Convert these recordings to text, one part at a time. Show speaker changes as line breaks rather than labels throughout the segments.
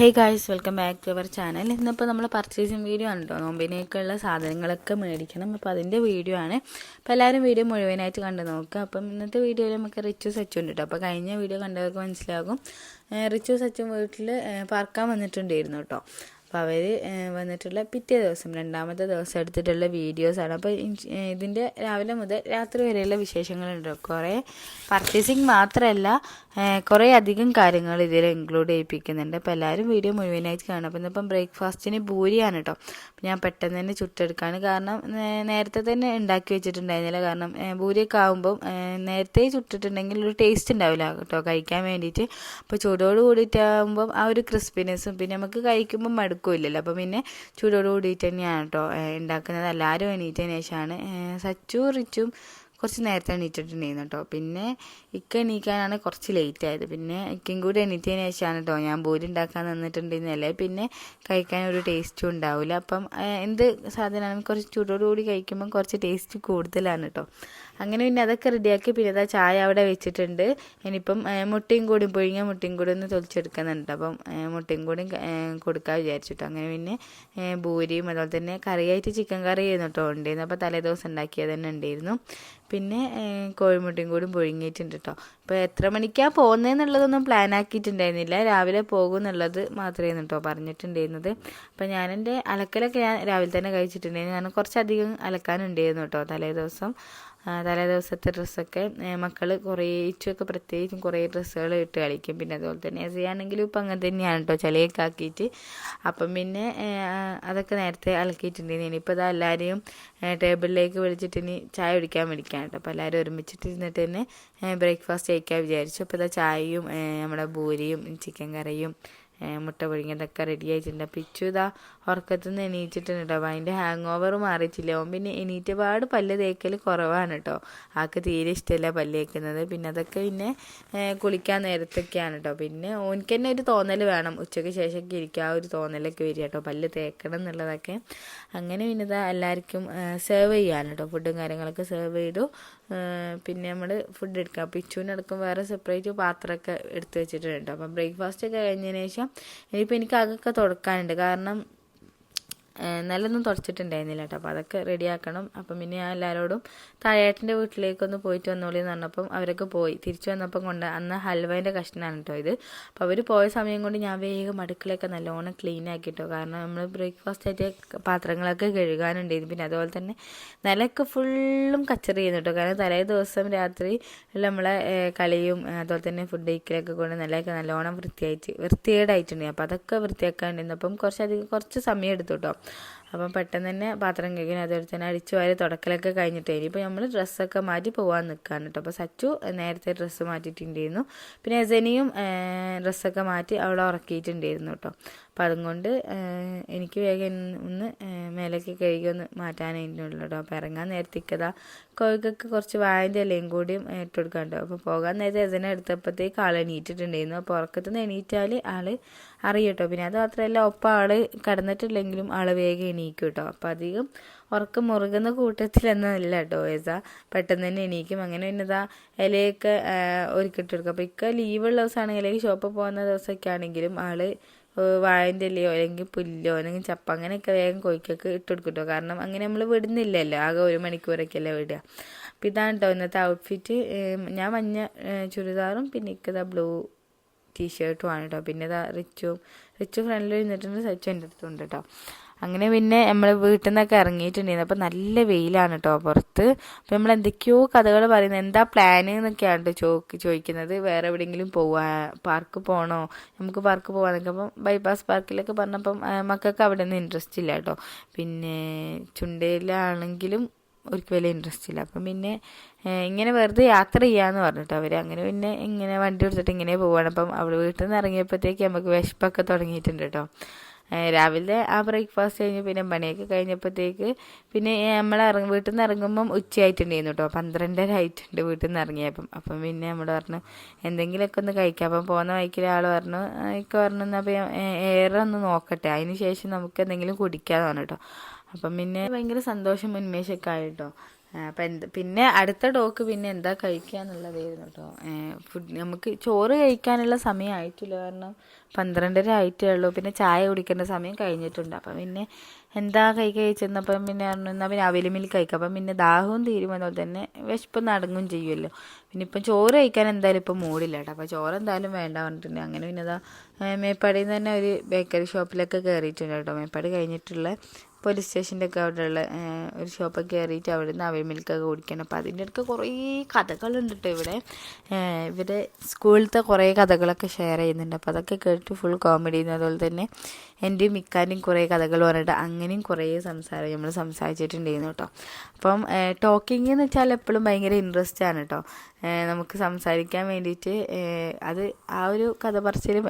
Hey guys welcome back to our channel ഇന്നിപ്പോൾ നമ്മൾ purchasing video ആണ് കേട്ടോ നോമ്പിനേക്കുള്ള സാധനങ്ങളൊക്കെ മേടിക്കണം. അപ്പോൾ അതിന്റെ വീഡിയോ ആണ്. അപ്പോൾ എല്ലാവരും വീഡിയോ മുഴുവനായിട്ട് കണ്ടു നോക്കുക അപ്പം ഇന്നത്തെ വീഡിയോയിൽ നമുക്ക് റിച്ചു സച്ചു ഉണ്ട് കേട്ടോ അപ്പോൾ കഴിഞ്ഞ വീഡിയോ കണ്ടവർക്ക് മനസ്സിലാകും. റിച്ചു സച്ചും വീട്ടിൽ പാർക്കാൻ വന്നിട്ടുണ്ടായിരുന്നു കേട്ടോ അപ്പോൾ അവർ വന്നിട്ടുള്ള പിറ്റേ ദിവസം രണ്ടാമത്തെ ദിവസം എടുത്തിട്ടുള്ള വീഡിയോസാണ് അപ്പോൾ ഇതിന്റെ രാവിലെ മുതൽ രാത്രി വരെയുള്ള വിശേഷങ്ങളുണ്ട്. കുറേ പർച്ചേസിങ് മാത്രമല്ല കുറേ അധികം കാര്യങ്ങൾ ഇതിൽ ഇൻക്ലൂഡ് ചെയ്യിപ്പിക്കുന്നുണ്ട്. അപ്പോൾ എല്ലാവരും വീഡിയോ മുഴുവനായിട്ട് കാണും അപ്പം ഇന്നിപ്പം ബ്രേക്ക്ഫാസ്റ്റിന് ഭൂരിയാണ് കേട്ടോ ഞാൻ പെട്ടെന്ന് തന്നെ ചുട്ടെടുക്കാണ്. കാരണം നേരത്തെ തന്നെ ഉണ്ടാക്കി വെച്ചിട്ടുണ്ടായിരുന്നില്ല. കാരണം പൂരിയൊക്കെ ആകുമ്പം നേരത്തെ ചുട്ടിട്ടുണ്ടെങ്കിൽ ഒരു ടേസ്റ്റ് ഉണ്ടാവില്ല കേട്ടോ കഴിക്കാൻ വേണ്ടിയിട്ട്. അപ്പോൾ ചൂടോട് കൂടിയിട്ടാകുമ്പം ആ ഒരു ക്രിസ്പിനെസ്സും പിന്നെ നമുക്ക് കഴിക്കുമ്പോൾ മടുക്കില്ലല്ലോ അപ്പോൾ പിന്നെ ചൂടോട് കൂടിയിട്ട് തന്നെയാണ് കേട്ടോ ഉണ്ടാക്കുന്നത് എല്ലാവരും എണീറ്റതിന് ശേഷമാണ് സച്ചു റിച്ചും കുറച്ച് നേരത്തെ എണീറ്റിട്ടുണ്ടായിരുന്നു കേട്ടോ പിന്നെ ഇക്ക എണീക്കാനാണ് കുറച്ച് ലേറ്റ് ആയത്. പിന്നെ ഇക്കും കൂടി എണീറ്റതിന് ശേഷമാണ് കേട്ടോ ഞാൻ ബോരി ഉണ്ടാക്കാൻ നിന്നിട്ടുണ്ടെന്നല്ലേ പിന്നെ കഴിക്കാൻ ഒരു ടേസ്റ്റും ഉണ്ടാവില്ല അപ്പം എന്ത് സാധനമാണ് കുറച്ച് ചൂടോടുകൂടി കഴിക്കുമ്പം കുറച്ച് ടേസ്റ്റ് കൂടുതലാണ് കേട്ടോ അങ്ങനെ പിന്നെ അതൊക്കെ റെഡിയാക്കി പിന്നെ അതാ ചായ അവിടെ വെച്ചിട്ടുണ്ട്. ഇനിയിപ്പം മുട്ടയും കൂടി പുഴുങ്ങിയ മുട്ടയും കൂടി ഒന്ന് തൊളിച്ചെടുക്കുന്നുണ്ട് അപ്പം മുട്ടയും കൂടി കൊടുക്കാൻ വിചാരിച്ചിട്ടു. അങ്ങനെ പിന്നെ ഭൂരിയും അതുപോലെ തന്നെ കറിയായിട്ട് ചിക്കൻ കറി ആയിരുന്നു കേട്ടോ ഉണ്ടായിരുന്നു അപ്പോൾ തലേദിവസം ഉണ്ടാക്കിയത് തന്നെ ഉണ്ടായിരുന്നു. പിന്നെ കോഴിമുട്ടയും കൂടി പുഴുങ്ങിയിട്ടുണ്ട് കേട്ടോ. അപ്പോൾ എത്ര മണിക്കാണ് പോകുന്നതെന്നുള്ളതൊന്നും പ്ലാൻ ആക്കിയിട്ടുണ്ടായിരുന്നില്ല. രാവിലെ പോകും എന്നുള്ളത് മാത്രമേ കേട്ടോ പറഞ്ഞിട്ടുണ്ടായിരുന്നത്. അപ്പോൾ ഞാനെന്റെ അലക്കലൊക്കെ ഞാൻ രാവിലെ തന്നെ കഴിച്ചിട്ടുണ്ടായിരുന്നു. കാരണം കുറച്ചധികം അലക്കാനുണ്ടായിരുന്നു കേട്ടോ തലേ ദിവസം തലേ ദിവസത്തെ ഡ്രസ്സൊക്കെ മക്കൾ കുറേ ഇച്ചുമൊക്കെ പ്രത്യേകിച്ചും കുറേ ഡ്രസ്സുകൾ ഇട്ട് കളിക്കും. പിന്നെ അതുപോലെ തന്നെ എസയാണെങ്കിലും ഇപ്പം അങ്ങനെ തന്നെയാണ് കേട്ടോ ചളിയൊക്കെ ആക്കിയിട്ട് അപ്പം പിന്നെ അതൊക്കെ നേരത്തെ അലക്കിയിട്ടുണ്ടായിരുന്നു. ഇനിയിപ്പോൾ അത് എല്ലാവരെയും ടേബിളിലേക്ക് വിളിച്ചിട്ട് ഇനി ചായ കുടിക്കാൻ വിളിക്കാൻ കേട്ടോ അപ്പോൾ എല്ലാവരും ഒരുമിച്ചിട്ട് ഇരുന്നിട്ട് തന്നെ ബ്രേക്ക്ഫാസ്റ്റ് കഴിക്കാൻ വിചാരിച്ചു. അപ്പോൾ ഇതാ ചായയും നമ്മുടെ ബൂരിയും ചിക്കൻ കറിയും മുട്ട പുഴുങ്ങിയതൊക്കെ റെഡി ആയിട്ടുണ്ട്. പിച്ചു ഇച്ചു ഇതാ ഉറക്കത്തു നിന്ന് എണീറ്റിട്ടുണ്ട് കേട്ടോ അതിന്റെ ഹാങ് ഓവർ മാറിയിട്ടില്ല. ഓൻ പിന്നെ എണീറ്റ പാട് പല്ല് തേക്കൽ കുറവാണ് കേട്ടോ ആൾക്ക് തീരെ ഇഷ്ടമല്ല പല്ല് തേക്കുന്നത്. പിന്നെ അതൊക്കെ പിന്നെ കുളിക്കാൻ നേരത്തൊക്കെയാണ് കേട്ടോ പിന്നെ ഓനിക്ക് തന്നെ ഒരു തോന്നൽ വേണം. ഉച്ചയ്ക്ക് ശേഷമൊക്കെ ഇരിക്കുക ആ ഒരു തോന്നലൊക്കെ വരിക കേട്ടോ പല്ല് തേക്കണം എന്നുള്ളതൊക്കെ. അങ്ങനെ പിന്നെ ഇതാ എല്ലാവർക്കും സെർവ് ചെയ്യാൻ കേട്ടോ ഫുഡും കാര്യങ്ങളൊക്കെ സെർവ് ചെയ്തു. പിന്നെ നമ്മൾ ഫുഡ് എടുക്കുക അപ്പോൾ ഇച്ചുവിനടക്കം വേറെ സെപ്പറേറ്റ് പാത്രമൊക്കെ എടുത്ത് വെച്ചിട്ടുണ്ട്. അപ്പോൾ അപ്പം ബ്രേക്ക്ഫാസ്റ്റ് ഒക്കെ കഴിഞ്ഞതിന് ശേഷം ഇനിയിപ്പോൾ എനിക്ക് അതൊക്കെ തുടക്കാനുണ്ട്. കാരണം നല്ലൊന്നും തുടച്ചിട്ടുണ്ടായിരുന്നില്ല കേട്ടോ. അപ്പോൾ അതൊക്കെ റെഡിയാക്കണം അപ്പം പിന്നെ ഞാൻ എല്ലാവരോടും താഴേട്ടന്റെ വീട്ടിലേക്കൊന്ന് പോയിട്ട് വന്നോളി എന്ന് പറഞ്ഞപ്പം അവരൊക്കെ പോയി. തിരിച്ചു വന്നപ്പം കൊണ്ട് അന്ന് ഹൽവേന്റെ കഷ്ണമാണ് കേട്ടോ ഇത്. അപ്പോൾ അവർ പോയ സമയം കൊണ്ട് ഞാൻ വേഗം അടുക്കളയൊക്കെ നല്ലോണം ക്ലീൻ ആക്കി കേട്ടോ കാരണം നമ്മൾ ബ്രേക്ക്ഫാസ്റ്റ് ആയിട്ട് പാത്രങ്ങളൊക്കെ കഴുകാനുണ്ടായിരുന്നു. പിന്നെ അതുപോലെ തന്നെ നിലയൊക്കെ ഫുള്ളും കച്ചറി ചെയ്യുന്നു കേട്ടോ. കാരണം തലേ ദിവസം രാത്രി നമ്മളെ കളിയും അതുപോലെ തന്നെ ഫുഡ് കഴിക്കലൊക്കെ കൊണ്ട് നിലയൊക്കെ നല്ലോണം വൃത്തിയായിട്ട് വൃത്തികേടായിട്ടുണ്ട്. അപ്പോൾ അതൊക്കെ വൃത്തിയാക്കാനുണ്ടായിരുന്നു അപ്പം കുറച്ചധികം കുറച്ച് സമയം എടുത്തു കേട്ടോ. അപ്പം പെട്ടെന്ന് തന്നെ പാത്രം കഴിക്കണം അതുപോലെ തന്നെ അടിച്ചു വാരി തുടക്കലൊക്കെ കഴിഞ്ഞിട്ട് ഇനിയിപ്പോൾ നമ്മൾ ഡ്രസ്സൊക്കെ മാറ്റി പോകാൻ നിൽക്കുകയാണ് കേട്ടോ. അപ്പോൾ സച്ചു നേരത്തെ ഡ്രസ്സ് മാറ്റിയിട്ടുണ്ടായിരുന്നു. പിന്നെ എസനിയും ഡ്രസ്സൊക്കെ മാറ്റി അവളെ ഉറക്കിയിട്ടുണ്ടായിരുന്നു കേട്ടോ. അപ്പോൾ അതുകൊണ്ട് എനിക്ക് വേഗം ഒന്ന് മേലേക്ക് മേലൊക്കെ കഴുകി ഒന്ന് മാറ്റാനായിട്ടുള്ളൂ കേട്ടോ അപ്പോൾ ഇറങ്ങാൻ നേരത്തേക്കതാ. കോഴിക്കൊക്കെ കുറച്ച് വായന്റെ ഇലയും കൂടിയും ഇട്ട് കൊടുക്കാണ്ടോ അപ്പോൾ പോകാൻ നേരത്തെ ഇതിനെ എടുത്തപ്പോഴത്തേക്ക് ആൾ എണീറ്റിട്ടുണ്ടായിരുന്നു. അപ്പോൾ ഉറക്കത്തുനിന്ന് എണീറ്റാൽ ആൾ അറിയും കേട്ടോ പിന്നെ അത് മാത്രമല്ല ഒപ്പം ആൾ കിടന്നിട്ടില്ലെങ്കിലും ആൾ വേഗം എണീക്കും കേട്ടോ. അപ്പോൾ അധികം ഉറക്കം മുറുകുന്ന കൂട്ടത്തിലെന്നല്ല കേട്ടോ ഏസ. പെട്ടെന്ന് തന്നെ എണീക്കും. അങ്ങനെ പിന്നെതാ ഇലയൊക്കെ ഒരുക്കിട്ട് കൊടുക്കും. അപ്പോൾ ഇക്ക ലീവുള്ള ദിവസമാണെങ്കിൽ അല്ലെങ്കിൽ ഷോപ്പിൽ പോകുന്ന ദിവസമൊക്കെ ആണെങ്കിലും ആൾ വാഴന്റെ ഇലയോ അല്ലെങ്കിൽ പുല്ലോ അല്ലെങ്കിൽ ചപ്പ അങ്ങനെയൊക്കെ വേഗം കോഴിക്കൊക്കെ ഇട്ട് കൊടുക്കട്ടോ കാരണം അങ്ങനെ നമ്മൾ വിടുന്നില്ലല്ലോ. ആകെ ഒരു മണിക്കൂറൊക്കെ അല്ലേ വിടുക. അപ്പം ഇതാണ് കേട്ടോ ഇന്നത്തെ ഔട്ട്ഫിറ്റ് ഞാൻ മഞ്ഞ ചുരിദാറും പിന്നെ ഇക്കതാ ബ്ലൂ ടീഷർട്ടും ആണ് കേട്ടോ പിന്നെ ഇതാ റിച്ചും. റിച്ചു ഫ്രണ്ടിൽ ഇരുന്നിട്ടുണ്ട്. സച്ചു എന്റെ അടുത്തുണ്ട് കേട്ടോ അങ്ങനെ പിന്നെ നമ്മൾ വീട്ടിൽ നിന്നൊക്കെ ഇറങ്ങിയിട്ടുണ്ടായിരുന്നു. അപ്പോൾ നല്ല വെയിലാണ് കേട്ടോ പുറത്ത്. അപ്പോൾ നമ്മൾ എന്തൊക്കെയോ കഥകൾ പറയുന്നത് എന്താ പ്ലാന് എന്നൊക്കെയാണ് കേട്ടോ ചോക്ക് ചോദിക്കുന്നത്. വേറെ എവിടെയെങ്കിലും പോവാ? പാർക്ക് പോകണോ നമുക്ക് പാർക്ക് പോകാന്നൊക്കെ അപ്പം ബൈപ്പാസ് പാർക്കിലൊക്കെ പറഞ്ഞപ്പം മക്കൾക്ക് അവിടെ നിന്ന് ഇൻട്രസ്റ്റ് ഇല്ല കേട്ടോ പിന്നെ ചുണ്ടയിലാണെങ്കിലും ഒരിക്കലും വലിയ ഇൻട്രസ്റ്റ് ഇല്ല. അപ്പം പിന്നെ ഇങ്ങനെ വെറുതെ യാത്ര ചെയ്യാന്ന് പറഞ്ഞിട്ട് അവർ അങ്ങനെ പിന്നെ ഇങ്ങനെ വണ്ടി എടുത്തിട്ട് ഇങ്ങനെ പോവാണ്. അപ്പം അവിടെ വീട്ടിൽ നിന്ന് ഇറങ്ങിയപ്പോഴത്തേക്ക് നമുക്ക് വിശപ്പൊക്കെ തുടങ്ങിയിട്ടുണ്ട് കേട്ടോ രാവിലെ ആ ബ്രേക്ക്ഫാസ്റ്റ് കഴിഞ്ഞ് പിന്നെ പണിയൊക്കെ കഴിഞ്ഞപ്പോഴത്തേക്ക് പിന്നെ നമ്മൾ ഇറങ്ങി വീട്ടിൽ നിന്ന് ഇറങ്ങുമ്പം ഉച്ചയായിട്ടുണ്ടായിരുന്നു കേട്ടോ പന്ത്രണ്ടര ആയിട്ടുണ്ട് വീട്ടിൽ നിന്ന് ഇറങ്ങിയപ്പം. അപ്പം പിന്നെ നമ്മൾ പറഞ്ഞു എന്തെങ്കിലുമൊക്കെ ഒന്ന് കഴിക്കാം. അപ്പം പോകുന്ന വഴിക്കിൽ ആൾ പറഞ്ഞു ഒക്കെ പറഞ്ഞു അപ്പം എയർ ഒന്ന് നോക്കട്ടെ. അതിന് ശേഷം നമുക്ക് എന്തെങ്കിലും കുടിക്കാന്ന് പറഞ്ഞു കേട്ടോ അപ്പം പിന്നെ ഭയങ്കര സന്തോഷം ഉന്മേഷമൊക്കെ ആയിട്ടോ അപ്പം എന്ത് പിന്നെ അടുത്ത ടോക്ക് പിന്നെ എന്താ കഴിക്കുക എന്നുള്ളതായിരുന്നു കേട്ടോ ഫുഡ് നമുക്ക് ചോറ് കഴിക്കാനുള്ള സമയം ആയിട്ടില്ല. കാരണം പന്ത്രണ്ടര ആയിട്ടേ ഉള്ളൂ. പിന്നെ ചായ കുടിക്കേണ്ട സമയം കഴിഞ്ഞിട്ടുണ്ട്. അപ്പം പിന്നെ എന്താ കഴിക്കുക കഴിച്ചെന്നപ്പം പിന്നെ പറഞ്ഞു എന്നാൽ പിന്നെ അവൽ മിൽക്ക് കഴിക്കാം. അപ്പം പിന്നെ ദാഹവും തീരും അതുപോലെ തന്നെ വിശപ്പം നടങ്ങും ചെയ്യുമല്ലോ പിന്നെ ഇപ്പം ചോറ് കഴിക്കാൻ എന്തായാലും ഇപ്പം മൂടില്ല കേട്ടോ അപ്പോൾ ചോറ് എന്തായാലും വേണ്ട പറഞ്ഞിട്ടുണ്ട്. അങ്ങനെ പിന്നെ ഇതാ മേപ്പാടിയിൽ നിന്ന് തന്നെ ഒരു ബേക്കറി ഷോപ്പിലൊക്കെ കയറിയിട്ടുണ്ട് കേട്ടോ മേപ്പാടി കഴിഞ്ഞിട്ടുള്ള പോലീസ് സ്റ്റേഷന്റെ ഒക്കെ അവിടെയുള്ള ഒരു ഷോപ്പൊക്കെ കയറിയിട്ട് അവിടെ നിന്ന് അവൽ മിൽക്കൊക്കെ കുടിക്കണം. അപ്പോൾ അതിന്റെ അടുത്ത് കുറേ കഥകളുണ്ട് കേട്ടോ ഇവിടെ. ഇവരെ സ്കൂളിലത്തെ കുറേ കഥകളൊക്കെ ഷെയർ ചെയ്യുന്നുണ്ട്. അപ്പോൾ അതൊക്കെ കേട്ട് ഫുൾ കോമഡി അതുപോലെ തന്നെ. എന്റെയും മിക്കാന്റെയും കുറേ കഥകൾ പറഞ്ഞിട്ട് അങ്ങനെയും കുറേ സംസാരം നമ്മൾ സംസാരിച്ചിട്ടുണ്ടായിരുന്നു കേട്ടോ. അപ്പം ടോക്കിംഗ് എന്ന് വെച്ചാൽ എപ്പോഴും ഭയങ്കര ഇൻട്രസ്റ്റ് ആണ് കേട്ടോ. നമുക്ക് സംസാരിക്കാൻ വേണ്ടിയിട്ട് അത് ആ ഒരു കഥ പറച്ചിലും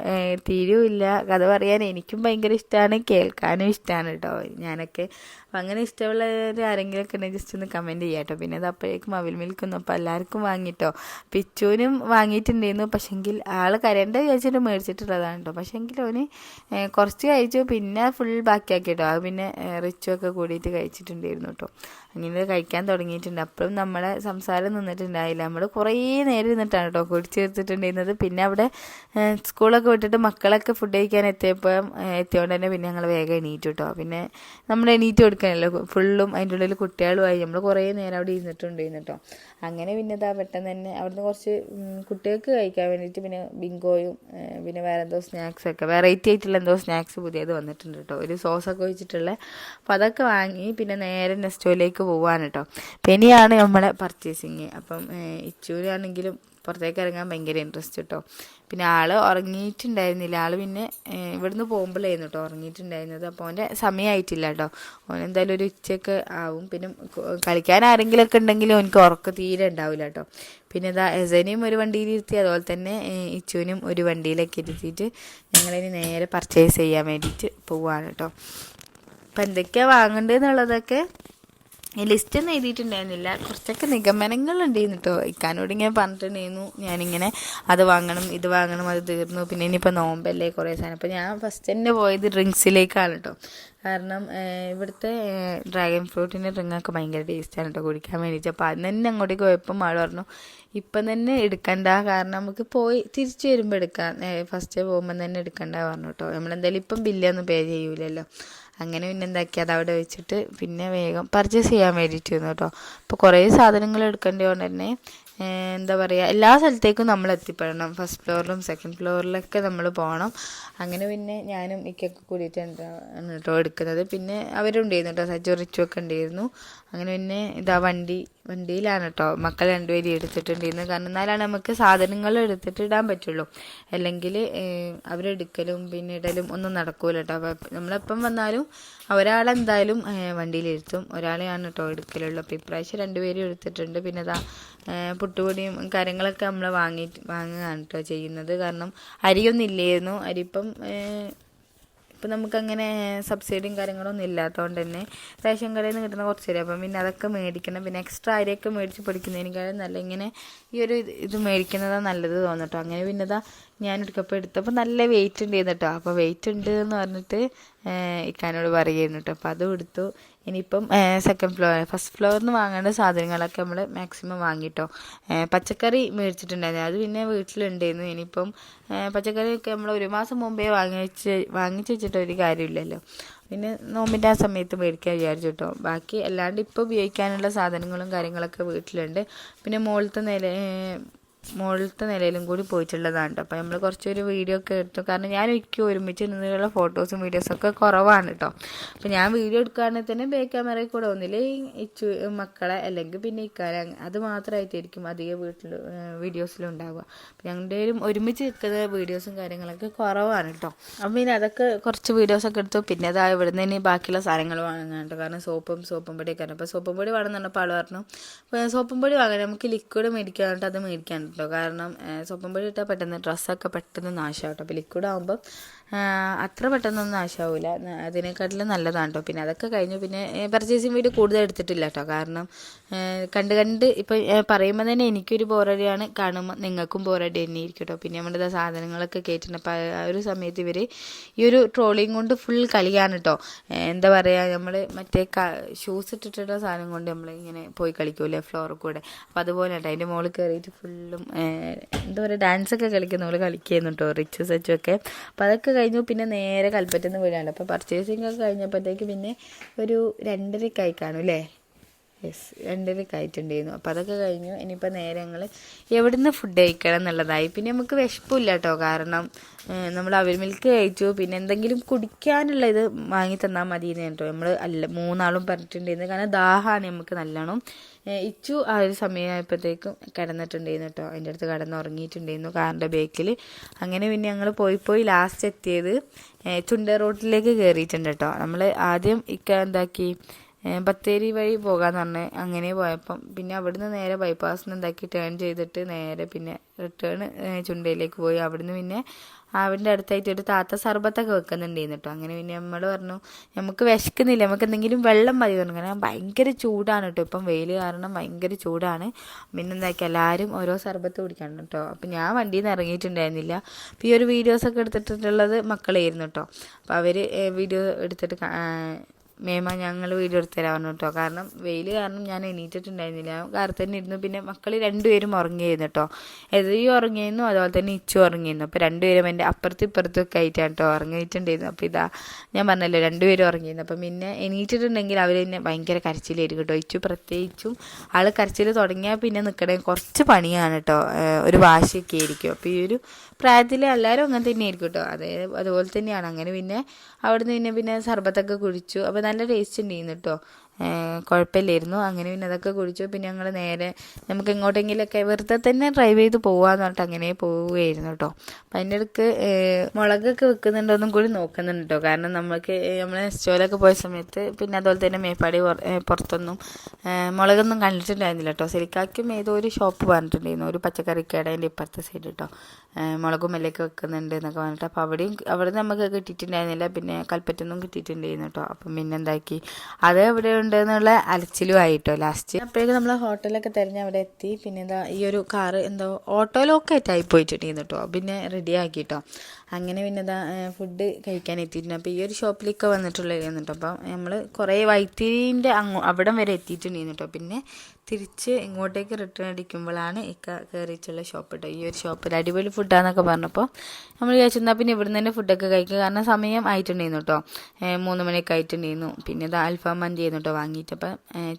തീരുമില്ല. കഥ പറയാൻ എനിക്കും ഭയങ്കര ഇഷ്ടമാണ് കേൾക്കാനും ഇഷ്ടമാണ് കേട്ടോ. ഞാനൊക്കെ അപ്പം അങ്ങനെ ഇഷ്ടമുള്ളവർ ആരെങ്കിലും ഒക്കെ ഉണ്ടെങ്കിൽ ജസ്റ്റ് ഒന്ന് കമന്റ് ചെയ്യാം കേട്ടോ പിന്നെ അത് അപ്പോഴേക്കും അവിൽ മിൽക്കുന്നു അപ്പോൾ എല്ലാവർക്കും വാങ്ങിട്ടോ. പിച്ചുവിനും വാങ്ങിയിട്ടുണ്ടായിരുന്നു. പക്ഷെങ്കിൽ ആൾ കരണ്ട വിചാരിച്ചിട്ട് മേടിച്ചിട്ടുള്ളതാണ് കേട്ടോ പക്ഷെങ്കിൽ അവന് കുറച്ച് കഴിച്ചു. പിന്നെ ഫുൾ ബാക്കിയാക്കി കേട്ടോ അത് പിന്നെ റിച്ചുമൊക്കെ കൂടിയിട്ട് കഴിച്ചിട്ടുണ്ടായിരുന്നു കേട്ടോ അങ്ങനെ കഴിക്കാൻ തുടങ്ങിയിട്ടുണ്ട്. അപ്പോഴും നമ്മളെ സംസാരം നിന്നിട്ടുണ്ടായില്ല. നമ്മൾ കുറേ നേരം ഇരുന്നിട്ടാണ് കേട്ടോ കുടിച്ചെടുത്തിട്ടുണ്ടായിരുന്നത് പിന്നെ അവിടെ സ്കൂളൊക്കെ വിട്ടിട്ട് മക്കളൊക്കെ ഫുഡ് കഴിക്കാൻ എത്തിയപ്പോൾ എത്തിയോണ്ട് തന്നെ പിന്നെ ഞങ്ങൾ വേഗം എണീറ്റു കേട്ടോ പിന്നെ നമ്മൾ എണീറ്റ് കൊടുക്കാനല്ലോ ഫുള്ളും അതിന്റെ ഉള്ളിൽ കുട്ടികളുമായി. നമ്മൾ കുറേ നേരം അവിടെ ഇരുന്നിട്ടുണ്ട് കേട്ടോ അങ്ങനെ പിന്നെ ഇതാ പെട്ടെന്ന് തന്നെ അവിടുന്ന് കുറച്ച് കുട്ടികൾക്ക് കഴിക്കാൻ വേണ്ടിയിട്ട് പിന്നെ ബിങ്കോയും പിന്നെ വേറെ എന്തോ സ്നാക്സ് ഒക്കെ വെറൈറ്റി ആയിട്ടുള്ള എന്തോ സ്നാക്സ് പുതിയത് വന്നിട്ടുണ്ട് കേട്ടോ ഒരു സോസൊക്കെ വെച്ചിട്ടുള്ള അപ്പോൾ അതൊക്കെ വാങ്ങി പിന്നെ നേരെ നെസ്റ്റോയിലേക്ക് പോവാണ് കേട്ടോ പെനിയാണ് നമ്മളെ പർച്ചേസിങ് അപ്പം ഇച്ചൂരാണെങ്കിലും പുറത്തേക്ക് ഇറങ്ങാൻ ഭയങ്കര ഇൻട്രസ്റ്റ് കേട്ടോ പിന്നെ ആൾ ഉറങ്ങിയിട്ടുണ്ടായിരുന്നില്ല. ആൾ പിന്നെ ഇവിടുന്ന് പോകുമ്പോഴായിരുന്നു കേട്ടോ ഉറങ്ങിയിട്ടുണ്ടായിരുന്നത്. അപ്പോൾ അവന്റെ സമയമായിട്ടില്ല കേട്ടോ ഓൻ എന്തായാലും ഒരു ഉച്ചയൊക്കെ ആവും. പിന്നെ കളിക്കാൻ ആരെങ്കിലുമൊക്കെ ഉണ്ടെങ്കിലും എനിക്ക് ഉറക്കം തീരെ ഉണ്ടാവില്ല കേട്ടോ പിന്നെ ഇതാ എസനെയും ഒരു വണ്ടിയിൽ ഇരുത്തി അതുപോലെ തന്നെ ഇച്ചുവിനും ഒരു വണ്ടിയിലൊക്കെ ഇരുത്തിയിട്ട് ഞങ്ങളിനി നേരെ പർച്ചേസ് ചെയ്യാൻ വേണ്ടിയിട്ട് പോവാണ് കേട്ടോ അപ്പം എന്തൊക്കെയാണ് വാങ്ങേണ്ടതെന്നുള്ളതൊക്കെ ഈ ലിസ്റ്റ് ഒന്നും എഴുതിയിട്ടുണ്ടായിരുന്നില്ല. കുറച്ചൊക്കെ നിഗമനങ്ങളുണ്ടായിരുന്നു കേട്ടോ ഇക്കാനോട് ഇങ്ങനെ പറഞ്ഞിട്ടുണ്ടായിരുന്നു. ഞാനിങ്ങനെ അത് വാങ്ങണം ഇത് വാങ്ങണം അത് തീർന്നു. പിന്നെ ഇനിയിപ്പോൾ നോമ്പല്ലേ കുറേ സാധനം. അപ്പോൾ ഞാൻ ഫസ്റ്റ് തന്നെ പോയത് ഡ്രിങ്ക്സിലേക്കാണ് കേട്ടോ കാരണം ഇവിടുത്തെ ഡ്രാഗൺ ഫ്രൂട്ടിന്റെ ഡ്രിങ്കൊക്കെ ഭയങ്കര ടേസ്റ്റാണ് കേട്ടോ കുടിക്കാൻ വേണ്ടിയിട്ട് അപ്പോൾ അന്ന് തന്നെ അങ്ങോട്ടേക്ക് പോയപ്പോൾ ആൾ പറഞ്ഞു ഇപ്പം തന്നെ എടുക്കണ്ട. കാരണം നമുക്ക് പോയി തിരിച്ചു വരുമ്പോൾ എടുക്കാം. ഫസ്റ്റ് പോകുമ്പോൾ തന്നെ എടുക്കണ്ട പറഞ്ഞു കേട്ടോ നമ്മളെന്തായാലും ഇപ്പം ബില്ലൊന്നും പേ ചെയ്യൂലല്ലോ. അങ്ങനെ പിന്നെ എന്താക്കി അത് അവിടെ വെച്ചിട്ട് പിന്നെ വേഗം പർച്ചേസ് ചെയ്യാൻ വേണ്ടിയിട്ട് വന്നു കേട്ടോ. അപ്പോൾ കുറേ സാധനങ്ങൾ എടുക്കേണ്ടത് കൊണ്ട് തന്നെ എന്താ പറയുക എല്ലാ സ്ഥലത്തേക്കും നമ്മൾ എത്തിപ്പെടണം. ഫസ്റ്റ് ഫ്ലോറിലും സെക്കൻഡ് ഫ്ലോറിലൊക്കെ നമ്മൾ പോകണം. അങ്ങനെ പിന്നെ ഞാനും ഇക്കൊക്കെ കൂടിയിട്ടാണ് കേട്ടോ എടുക്കുന്നത്. പിന്നെ അവരുണ്ടായിരുന്നു കേട്ടോ സജോ റിച്ചു ഒക്കെ ഉണ്ടായിരുന്നു. അങ്ങനെ പിന്നെ ഇതാ വണ്ടി വണ്ടിയിലാണ് കേട്ടോ മക്കൾ രണ്ടുപേരും എടുത്തിട്ടുണ്ടായിരുന്നത്. കാരണം എന്നാലാണ് നമുക്ക് സാധനങ്ങൾ എടുത്തിട്ട് ഇടാൻ പറ്റുള്ളൂ. അല്ലെങ്കിൽ അവരെടുക്കലും പിന്നെ ഇടലും ഒന്നും നടക്കൂല കേട്ടോ അപ്പം നമ്മളെപ്പം വന്നാലും ഒരാളെന്തായാലും വണ്ടിയിലിരുത്തും. ഒരാളെയാണ് കേട്ടോ എടുക്കലുള്ളൂ. അപ്പോൾ ഇപ്രാവശ്യം രണ്ടുപേരും എടുത്തിട്ടുണ്ട്. പിന്നെ ഇതാ പുട്ടുപൊടിയും കാര്യങ്ങളൊക്കെ നമ്മൾ വാങ്ങി വാങ്ങുകയാണ് കേട്ടോ ചെയ്യുന്നത്. കാരണം അരിയൊന്നും ഇല്ലായിരുന്നു. അരി ഇപ്പം നമുക്കങ്ങനെ സബ്സിഡിയും കാര്യങ്ങളൊന്നും ഇല്ലാത്തതുകൊണ്ട് തന്നെ റേഷൻ കടയിൽ നിന്ന് കിട്ടുന്ന കുറച്ച് തരും. അപ്പം പിന്നെ അതൊക്കെ മേടിക്കണം. പിന്നെ എക്സ്ട്രാ അരിയൊക്കെ മേടിച്ച് പൊടിക്കുന്നതിനേക്കാളും നല്ല ഇങ്ങനെ ഈ ഒരു ഇത് ഇത് മേടിക്കുന്നതാണ് നല്ലത് തോന്നട്ടോ. അങ്ങനെ പിന്നെ ഇതാ ഞാൻ കപ്പ് എടുത്തപ്പോൾ നല്ല വെയിറ്റ് ഉണ്ട് കേട്ടോ അപ്പോൾ വെയിറ്റ് ഉണ്ട് എന്ന് പറഞ്ഞിട്ട് ഇക്കാനോട് പറയുമായിരുന്നു കേട്ടോ അപ്പോൾ അതും എടുത്തു. ഇനിയിപ്പം സെക്കൻഡ് ഫ്ലോർ ഫസ്റ്റ് ഫ്ലോറിൽ നിന്ന് വാങ്ങേണ്ട സാധനങ്ങളൊക്കെ നമ്മൾ മാക്സിമം വാങ്ങിട്ടോ പച്ചക്കറി മേടിച്ചിട്ടുണ്ടായിരുന്നു. അത് പിന്നെ വീട്ടിലുണ്ടായിരുന്നു. ഇനിയിപ്പം പച്ചക്കറിയൊക്കെ നമ്മൾ ഒരു മാസം മുമ്പേ വാങ്ങിച്ച് വാങ്ങിച്ചു വെച്ചിട്ട് ഒരു കാര്യമില്ലല്ലോ. പിന്നെ നോമ്പിന്റെ ആ സമയത്ത് മേടിക്കാൻ വിചാരിച്ചു കേട്ടോ ബാക്കി അല്ലാണ്ട് ഇപ്പോൾ ഉപയോഗിക്കാനുള്ള സാധനങ്ങളും കാര്യങ്ങളൊക്കെ വീട്ടിലുണ്ട്. പിന്നെ മുകളിലത്തെ നില മുകളിലത്തെ നിലയിലും കൂടി പോയിട്ടുള്ളതാണ് കേട്ടോ അപ്പോൾ നമ്മൾ കുറച്ചൊരു വീഡിയോ ഒക്കെ എടുത്തു. കാരണം ഞാൻ ഒരിക്കലും ഒരുമിച്ച് നിന്നുള്ള ഫോട്ടോസും വീഡിയോസും ഒക്കെ കുറവാണ് കേട്ടോ അപ്പോൾ ഞാൻ വീഡിയോ എടുക്കുകയാണെങ്കിൽ തന്നെ ബേ ക്യാമറയിൽ കൂടെ ഒന്നില്ലേ ഈ മക്കളെ അല്ലെങ്കിൽ പിന്നെ ഇക്കാല അത് മാത്രമായിട്ടായിരിക്കും അധികം വീട്ടിൽ വീഡിയോസിലും ഉണ്ടാവുക. അപ്പോൾ ഞങ്ങളുടെ ഒരുമിച്ച് നിൽക്കുന്ന വീഡിയോസും കാര്യങ്ങളൊക്കെ കുറവാണ് കേട്ടോ അപ്പം പിന്നെ അതൊക്കെ കുറച്ച് വീഡിയോസൊക്കെ എടുത്തു. പിന്നെ അതാ ഇവിടുന്ന് ഇനി ബാക്കിയുള്ള സാധനങ്ങൾ വാങ്ങാൻ കേട്ടോ കാരണം സോപ്പും സോപ്പും പൊടിയൊക്കെ അപ്പോൾ സോപ്പും പൊടി വേണമെന്ന് പറഞ്ഞപ്പോൾ ആൾ പറഞ്ഞു. "അപ്പോൾ സോപ്പും പൊടി വാങ്ങാൻ നമുക്ക് ലിക്വിഡ് മേടിക്കാൻ വേണ്ടിയിട്ട് അത് മേടിക്കാൻ കേട്ടോ കാരണം സോപ്പും പൊടി ഇട്ടാൽ പെട്ടെന്ന് ഡ്രസ്സൊക്കെ പെട്ടെന്ന് നാശമാവും കേട്ടോ അപ്പോൾ ലിക്വിഡ് ആകുമ്പോൾ അത്ര പെട്ടെന്നൊന്നും നാശമാവില്ല അതിനെക്കാട്ടിലും നല്ലതാണ് കേട്ടോ പിന്നെ അതൊക്കെ കഴിഞ്ഞു. പിന്നെ പർച്ചേസിങ് വീഡിയോ കൂടുതൽ എടുത്തിട്ടില്ല കേട്ടോ കാരണം കണ്ട് കണ്ട് ഇപ്പം പറയുമ്പോൾ തന്നെ എനിക്കൊരു ബോറടിയാണ് കാണുമ്പോൾ നിങ്ങൾക്കും ബോറടി തന്നെ ഇരിക്കും കേട്ടോ പിന്നെ നമ്മുടെ സാധനങ്ങളൊക്കെ കയറ്റുന്ന അപ്പോൾ ആ ഒരു സമയത്ത് ഇവർ ഈ ഒരു ട്രോളിങ് കൊണ്ട് ഫുൾ കളിയാണ് കേട്ടോ എന്താ പറയുക നമ്മൾ മറ്റേ ഷൂസ് ഇട്ടിട്ടുള്ള സാധനം കൊണ്ട് നമ്മൾ ഇങ്ങനെ പോയി കളിക്കൂലേ ഫ്ലോറിൽ കൂടെ. അപ്പോൾ അതുപോലെ കേട്ടോ അതിന്റെ മുകളിൽ കയറിയിട്ട് ഫുള്ളും എന്താ പറയുക ഡാൻസൊക്കെ കളിക്കുന്ന പോലെ കളിക്കുന്നു കേട്ടോ റിച്ച് സച്ചും ഒക്കെ. അപ്പോൾ അതൊക്കെ കഴിഞ്ഞു പിന്നെ നേരെ കൽപ്പറ്റന്ന് വീടാണ് അപ്പോൾ പർച്ചേസിംഗ് ഒക്കെ കഴിഞ്ഞപ്പോഴത്തേക്ക് പിന്നെ ഒരു രണ്ടരക്കായി കാണും അല്ലേ യെസ് രണ്ടരക്ക് ആയിട്ടുണ്ടായിരുന്നു അപ്പോൾ അതൊക്കെ കഴിഞ്ഞു. ഇനിയിപ്പോൾ നേരെ ഞങ്ങൾ എവിടുന്ന് ഫുഡ് കഴിക്കണം എന്നുള്ളതായി. പിന്നെ നമുക്ക് വിശപ്പില്ല കേട്ടോ കാരണം നമ്മൾ അവിൽ മിൽക്ക് കഴിച്ചു. പിന്നെ എന്തെങ്കിലും കുടിക്കാനുള്ള ഇത് വാങ്ങി തന്നാൽ മതി എന്ന് കേട്ടോ നമ്മൾ അല്ല മൂന്നാളും പറഞ്ഞിട്ടുണ്ടായിരുന്നു. കാരണം ദാഹമാണ് നമുക്ക് നല്ലോണം. ഇച്ചു ആ ഒരു സമയമായപ്പോഴത്തേക്കും കിടന്നിട്ടുണ്ടായിരുന്നു കേട്ടോ. അതിന്റെ അടുത്ത് കിടന്നുറങ്ങിയിട്ടുണ്ടായിരുന്നു കാറിന്റെ ബേക്കിൽ അങ്ങനെ പിന്നെ ഞങ്ങൾ പോയി പോയി ലാസ്റ്റ് എത്തിയത് ചുണ്ട റോട്ടിലേക്ക് കയറിയിട്ടുണ്ട് കേട്ടോ. നമ്മൾ ആദ്യം ഇക്ക എന്താക്കി ബത്തേരി വഴി പോകാന്ന് പറഞ്ഞ് അങ്ങനെ പോയപ്പം പിന്നെ അവിടുന്ന് നേരെ ബൈപ്പാസിന് എന്താക്കി ടേൺ ചെയ്തിട്ട് നേരെ പിന്നെ റിട്ടേൺ ചുണ്ടയിലേക്ക് പോയി. അവിടുന്ന് പിന്നെ അവിടെ അടുത്തായിട്ട് ഒരു താത്ത സർബത്തൊക്കെ വെക്കുന്നുണ്ടായിരുന്നു കേട്ടോ. അങ്ങനെ പിന്നെ നമ്മൾ പറഞ്ഞു നമുക്ക് വിശക്കുന്നില്ല നമുക്ക് എന്തെങ്കിലും വെള്ളം മതി. പറഞ്ഞു. ഭയങ്കര ചൂടാണ് കേട്ടോ. ഇപ്പം വെയിൽ കാരണം ഭയങ്കര ചൂടാണ്. പിന്നെ എന്താക്കി എല്ലാവരും ഓരോ സർബത്ത് കുടിക്കണം കേട്ടോ. അപ്പം ഞാൻ വണ്ടിയിൽ നിന്ന് ഇറങ്ങിയിട്ടുണ്ടായിരുന്നില്ല. അപ്പം ഈ ഒരു വീഡിയോസൊക്കെ എടുത്തിട്ടുള്ളത് മക്കളായിരുന്നു കേട്ടോ. അപ്പോൾ അവർ വീഡിയോ എടുത്തിട്ട് മേമ ഞങ്ങൾ വീഡിയോ എടുത്ത് കേട്ടോ കാരണം വെയിൽ കാരണം ഞാൻ എണീറ്റിട്ടുണ്ടായിരുന്നില്ല. കാറിൽ തന്നെ ഇരുന്നു. പിന്നെ മക്കൾ രണ്ടുപേരും ഉറങ്ങിയായിരുന്നു കേട്ടോ എതിരി ഉറങ്ങിയിരുന്നു അതുപോലെ തന്നെ ഇച്ചു ഉറങ്ങിയിരുന്നു. അപ്പോൾ രണ്ടുപേരും എന്റെ അപ്പുറത്തും ഇപ്പുറത്തും ഒക്കെ ആയിട്ടാണ് കേട്ടോ ഉറങ്ങിയിട്ടുണ്ടായിരുന്നു അപ്പോൾ ഇതാ ഞാൻ പറഞ്ഞല്ലോ രണ്ടുപേരും ഉറങ്ങിയിരുന്നു. അപ്പം പിന്നെ എണീറ്റിട്ടുണ്ടെങ്കിൽ അവർ എന്നെ ഭയങ്കര കരച്ചിലായിരിക്കും കേട്ടോ ഇച്ചു പ്രത്യേകിച്ചും ആൾ കരച്ചിൽ തുടങ്ങിയാൽ പിന്നെ നിൽക്കണേ കുറച്ച് പണിയാണ് കേട്ടോ ഒരു വാശിയൊക്കെ ആയിരിക്കും. അപ്പോൾ ഈ ഒരു പ്രായത്തിൽ എല്ലാവരും അങ്ങനെ തന്നെയായിരിക്കും കേട്ടോ അതേ അതുപോലെ തന്നെയാണ്. അങ്ങനെ പിന്നെ അവിടുന്ന് പിന്നെ പിന്നെ സർബത്തൊക്കെ കുടിച്ചു അപ്പോൾ നല്ല ടേസ്റ്റ് ഉണ്ടായിരുന്നു കേട്ടോ കുഴപ്പമില്ലായിരുന്നു അങ്ങനെ പിന്നെ അതൊക്കെ കുടിച്ചു. പിന്നെ ഞങ്ങൾ നേരെ നമുക്ക് എങ്ങോട്ടെങ്കിലൊക്കെ വെറുതെ തന്നെ ഡ്രൈവ് ചെയ്ത് പോകാന്ന് പറഞ്ഞിട്ട് അങ്ങനെ പോവുകയായിരുന്നു കേട്ടോ അപ്പം അതിന്റെ ഇടയ്ക്ക് മുളകൊക്കെ മുളകൊക്കെ വെക്കുന്നുണ്ടോന്നും കൂടി നോക്കുന്നുണ്ട് കേട്ടോ കാരണം നമുക്ക് നമ്മൾ സ്റ്റോലൊക്കെ പോയ സമയത്ത് പിന്നെ അതുപോലെ തന്നെ മേപ്പാടി പുറത്തൊന്നും മുളകൊന്നും കണ്ടിട്ടുണ്ടായിരുന്നില്ല കേട്ടോ ശരിക്കാക്കും ഏതോ ഒരു ഷോപ്പ് പറഞ്ഞിട്ടുണ്ടായിരുന്നു. ഒരു പച്ചക്കറിക്കടേന്റെ ഇപ്പുറത്തെ സൈഡ് കേട്ടോ മുളകും മല്ലൊക്കെ വെക്കുന്നുണ്ട് എന്നൊക്കെ പറഞ്ഞിട്ട്. അപ്പോൾ അവിടെയും അവിടെ നമുക്ക് കിട്ടിയിട്ടുണ്ടായിരുന്നില്ല. പിന്നെ കൽപ്പറ്റൊന്നും കിട്ടിയിട്ടുണ്ടായിരുന്നു കേട്ടോ അപ്പം പിന്നെ എന്താക്കി? അത് എവിടെ ഉണ്ട് എന്നുള്ള അലച്ചിലും ആയിട്ടോ ലാസ്റ്റ് അപ്പോഴേക്കും നമ്മൾ ഹോട്ടലൊക്കെ തിരഞ്ഞ് അവിടെ എത്തി. പിന്നെ എന്താ ഈ ഒരു കാറ് എന്തോ ഓട്ടോയിലൊക്കെ ആയിട്ടായി ആയി പോയിട്ടുണ്ടായിരുന്നു കേട്ടോ പിന്നെ റെഡി ആക്കി കേട്ടോ അങ്ങനെ പിന്നെ ഇതാ ഫുഡ് കഴിക്കാൻ എത്തിയിട്ടുണ്ട് അപ്പോൾ ഈ ഒരു ഷോപ്പിലേക്ക് വന്നിട്ടുള്ളതായിരുന്നു കേട്ടോ അപ്പം നമ്മൾ കുറേ വൈത്തിരിന്റെ അങ്ങോ അവിടം വരെ എത്തിയിട്ടുണ്ട് കേട്ടോ പിന്നെ തിരിച്ച് ഇങ്ങോട്ടേക്ക് റിട്ടേൺ അടിക്കുമ്പോഴാണ് ഇക്ക കയറിയിട്ടുള്ള ഷോപ്പ് കേട്ടോ ഈ ഒരു ഷോപ്പിൽ അടിപൊളി ഫുഡാന്നൊക്കെ പറഞ്ഞപ്പോൾ നമ്മൾ വിചാരിച്ചിരുന്നാൽ പിന്നെ ഇവിടുന്ന് തന്നെ ഫുഡൊക്കെ കഴിക്കുക. കാരണം സമയം ആയിട്ടുണ്ടായിരുന്നു കേട്ടോ മൂന്ന് മണിയൊക്കെ ആയിട്ടുണ്ടായിരുന്നു. പിന്നെ ഇത് അൽഫാം മന്തി ആയിരുന്നു കേട്ടോ വാങ്ങിയിട്ട്. അപ്പം